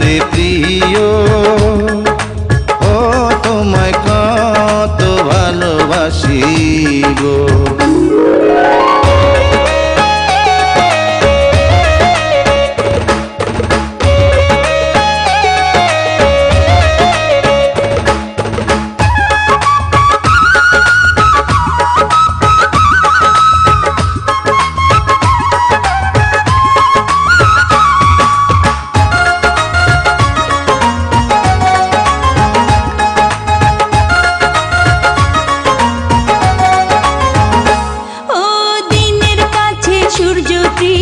রে প্রিয়। ও তোমায় কত ভালোবাসি গো।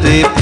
রে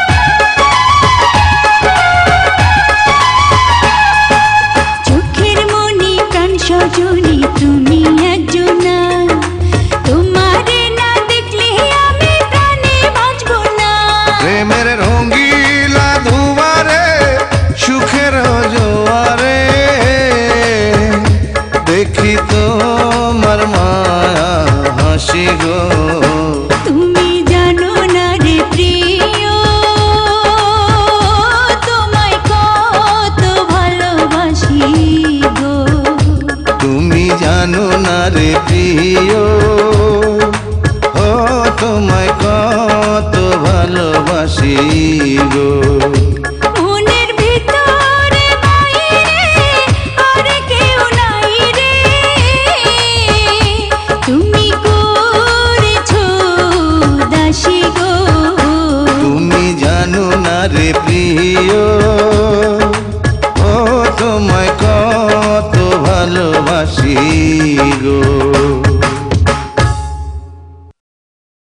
baby, yo.